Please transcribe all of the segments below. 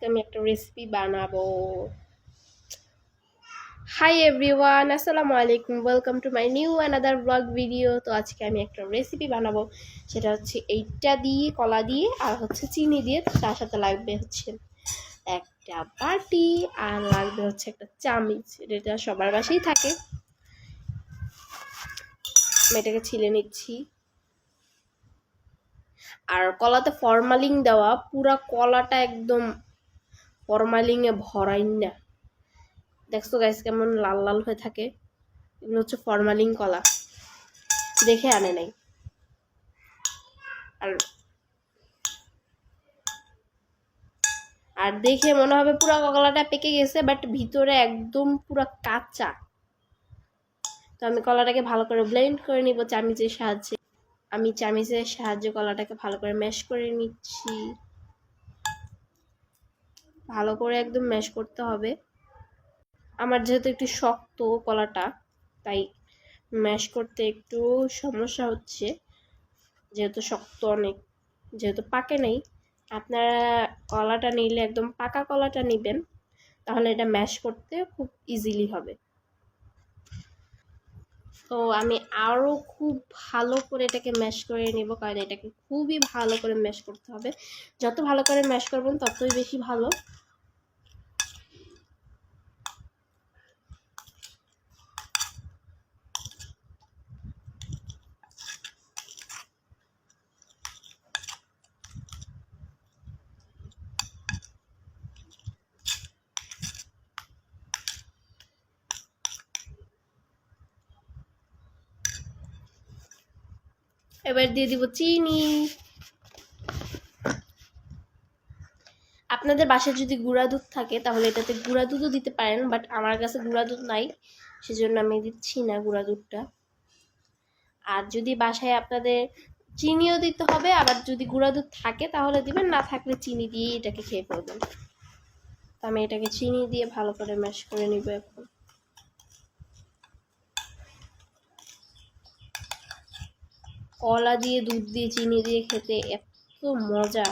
আজকে আমি একটা রেসিপি বানাবো। হাই এভরিওয়ান আসসালামু আলাইকুম। Welcome to my new another vlog video তো আজকে আমি একটা রেসিপি বানাবো। সেটা হচ্ছে এইটা দিয়ে, কলা দিয়ে আর হচ্ছে চিনি দিয়ে। তার সাথে লাগবে হচ্ছে একটা বাটি আর লাগবে হচ্ছে একটা চামচ। যেটা সবার বাসেই থাকে। এটাকে ছিলে নিচ্ছি। আর কলাতে ফরমালিং দেওয়া। পুরা কলাটা একদম ফরমালিংয়ে ভরাই না। দেখছ গাইস কেমন লাল লাল হয়ে থাকে? এগুলো হচ্ছে ফরমালিং কলা। দেখে আনে নাই। আর আর দেখে মনে হবে পুরো কলাটা পেকে গেছে বাট ভিতরে একদম পুরো কাঁচা। তো আমি কলাটাকে ভালো করে ব্লেন্ড করে নিব চামিচের সাহায্যে। আমি চামিচের সাহায্যে কলাটাকে ভালো করে ম্যাশ করে নিচ্ছি। ভালো করে একদম ম্যাশ করতে হবে। আমার যেহেতু একটু শক্ত কলাটা, তাই ম্যাশ করতে একটু সমস্যা হচ্ছে। যেহেতু শক্ত অনেক, যেহেতু পাকে নেই, আপনারা কলাটা নিলে একদম পাকা কলাটা নেবেন, তাহলে এটা ম্যাশ করতে খুব ইজিলি হবে। তো আমি আরও খুব ভালো করে এটাকে ম্যাশ করে নেব, কারণ এটাকে খুবই ভালো করে ম্যাশ করতে হবে। যত ভালো করে ম্যাশ করবেন ততই বেশি ভালো। এবার দিয়ে দিব চিনি। আপনাদের বাসায় যদি গুঁড়া দুধ থাকে, তাহলে এটাতে গুঁড়া দুধও দিতে পারেন বাট আমার কাছে গুঁড়া দুধ নাই, সেজন্য আমি দিচ্ছি না গুঁড়া দুধটা। আর যদি বাসায় আপনাদের চিনিও দিতে হবে, আবার যদি গুঁড়া দুধ থাকে, তাহলে দিবেন, না থাকলে চিনি দিয়ে এটাকে খেয়ে পড়বেন তো আমি এটাকে চিনি দিয়ে ভালো করে ম্যাশ করে নিব এখন কলা দিয়ে, দুধ দিয়ে, চিনি দিয়ে খেতে এত মজা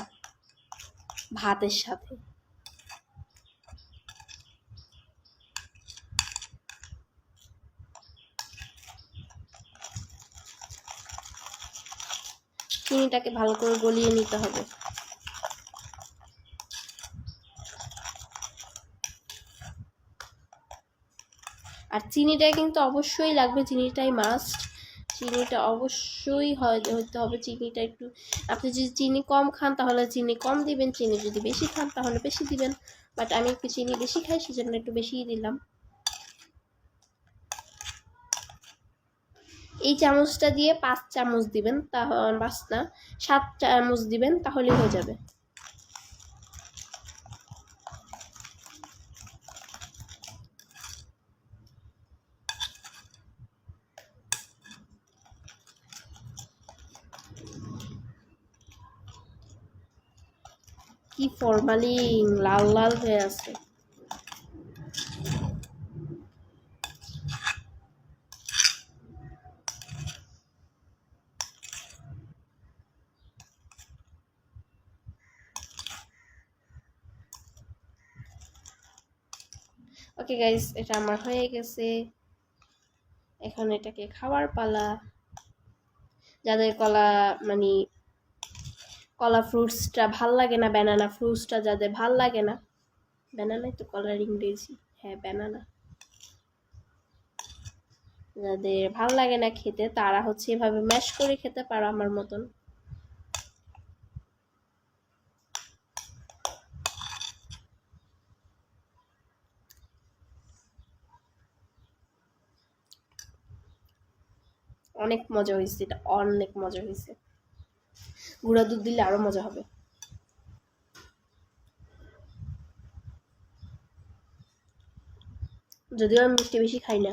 ভাতের সাথে। চিনিটাকে ভালো করে গলিয়ে নিতে হবে। আর চিনিটা কিন্তু অবশ্যই লাগবে, চিনিটাই মাস্ট চিনিটা অবশ্যই হতে হবে চিনিটা একটু, আপনি যদি চিনি কম খান তাহলে চিনি কম দিবেন, চিনি যদি বেশি খান তাহলে বেশি দিবেন। বাট আমি একটু চিনি বেশি খাই, সেজন্য একটু বেশিই দিলাম। এই চামচটা দিয়ে পাঁচ চামচ দিবেন তা পাঁচ না সাত চামচ দিবেন, তাহলেই হয়ে যাবে। কি ফরমালিন লাল লাল হয়ে আছে। ওকে গাইস এটা আমার হয়ে গেছে। এখন এটাকে খাওয়ার পালা। যাদের কলা মানে কলা ফ্রুটসটা ভালো লাগে না? ব্যানানা ফ্রুটসটা যাদের ভালো লাগে না? ব্যানানাই তো কলার ইংরেজি। হ্যাঁ ব্যানানা যাদের ভালো লাগে না খেতে, তারা হচ্ছে এভাবে ম্যাশ করে খেতে পারো আমার মতন। অনেক মজা হয়েছে, এটা অনেক মজা হয়েছে। গুঁড়া দুধ দিলে আরও মজা হবে। যদিও আমি মিষ্টি বেশি খাই না।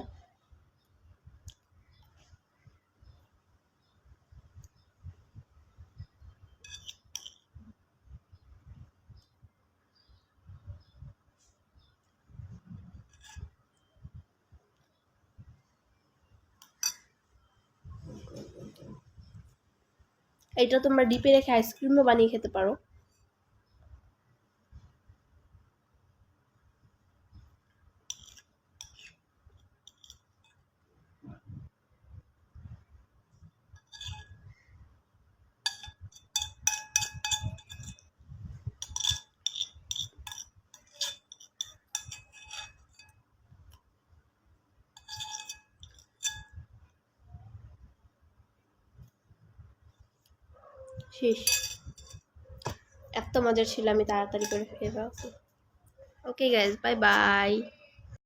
এটা তোমরা ডিপে রেখে আইসক্রিমও বানিয়ে খেতে পারো। শেষ। এত মজার ছিল আমি তাড়াতাড়ি করে ফিরে ফেলছি ওকে গাইজ বাই বাই